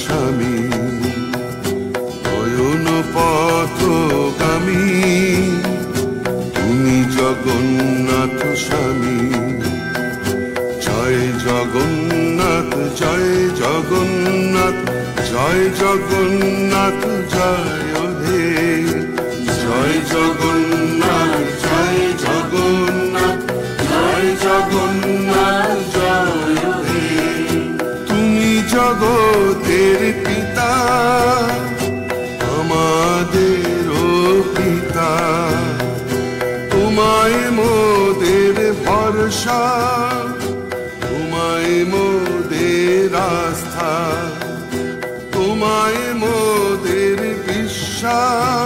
স্বামী নয়ন পথগামী। তুমি জগন্নাথ স্বামী জয় জগন্নাথ জয় জগন্নাথ জয় জগন্নাথ জয় জগতের পিতা আমাদের পিতা। তোমায় মোদের ভরসা তোমায় মোদের আস্থা তোমায় মোদের বিশ্বাস।